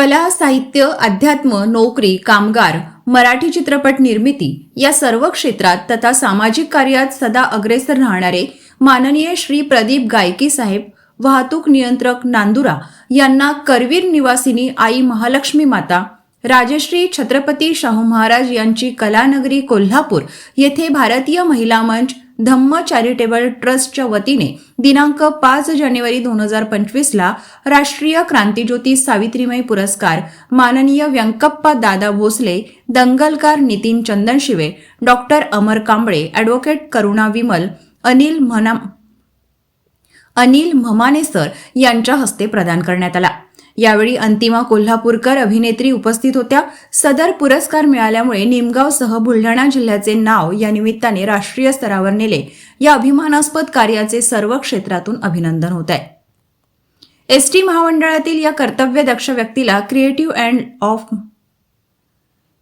कला साहित्य अध्यात्म नोकरी कामगार मराठी चित्रपट निर्मिती या सर्व क्षेत्रात तथा सामाजिक कार्यात सदा अग्रेसर राहणारे माननीय श्री प्रदीप गायकी साहेब वाहतूक नियंत्रक नांदुरा यांना करवीर निवासिनी आई महालक्ष्मी माता राजश्री छत्रपती शाहू महाराज यांची कलानगरी कोल्हापूर येथे भारतीय महिला मंच धम्म चॅरिटेबल ट्रस्टच्या वतीने दिनांक पाच जानेवारी दोन हजार पंचवीसला राष्ट्रीय क्रांतीज्योती सावित्रीमय पुरस्कार माननीय व्यंकप्पा दादा भोसले दंगलकार नितीन चंदनशिवे डॉक्टर अमर कांबळे ॲडव्होकेट करुणा विमल अनिल म्हणा अनिल म्हमाने सर यांच्या हस्ते प्रदान करण्यात आला. यावेळी अंतिमा कोल्हापूरकर अभिनेत्री उपस्थित होत्या. सदर पुरस्कार मिळाल्यामुळे निमगावसह बुलढाणा जिल्ह्याचे नाव या निमित्ताने राष्ट्रीय स्तरावर नेले. या अभिमानास्पद कार्याचे सर्व क्षेत्रातून अभिनंदन होत आहे. एस टी महामंडळातील या कर्तव्यदक्ष व्यक्तीला creative and off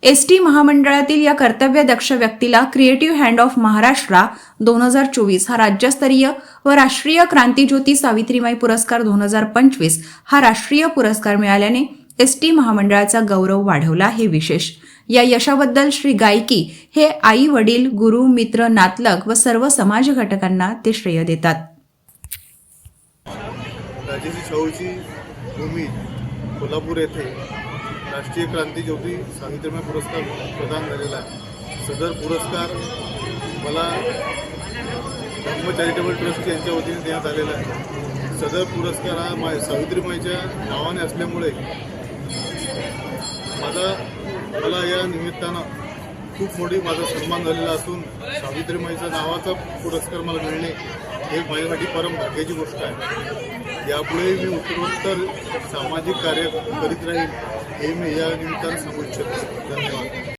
S T महामंडळातील या कर्तव्यदक्ष व्यक्तीला क्रिएटिव्ह हँड ऑफ महाराष्ट्र दोन हजार चोवीस हा राज्यस्तरीय व राष्ट्रीय क्रांतीज्योती सावित्रीमाई पुरस्कार दोन हजार पंचवीस हा राष्ट्रीय पुरस्कार मिळाल्याने एस टी महामंडळाचा गौरव वाढवला हे विशेष. या यशाबद्दल श्री गायकी हे आई वडील गुरु मित्र नातलग व सर्व समाज घटकांना ते श्रेय देतात. कोल्हापूर येथे राष्ट्रीय क्रांती ज्योती सावित्रीमय पुरस्कार प्रदान झालेला आहे. सदर पुरस्कार मला धम्म चॅरिटेबल ट्रस्ट यांच्या वतीने देण्यात आलेला आहे. सदर पुरस्कार हा मा सावित्रीमाईच्या नावाने असल्यामुळे माझा मला या निमित्तानं खूप मोठी माझा सन्मान झालेला असून सावित्रीमाईचा नावाचा पुरस्कार मला मिळणे हे माझ्यासाठी परम भाग्याची गोष्ट आहे. यापुढे मी उत्तरोत्तर सामाजिक कार्य करीत राहील हे मी या निमित्तानं सांगू इच्छितो. धन्यवाद.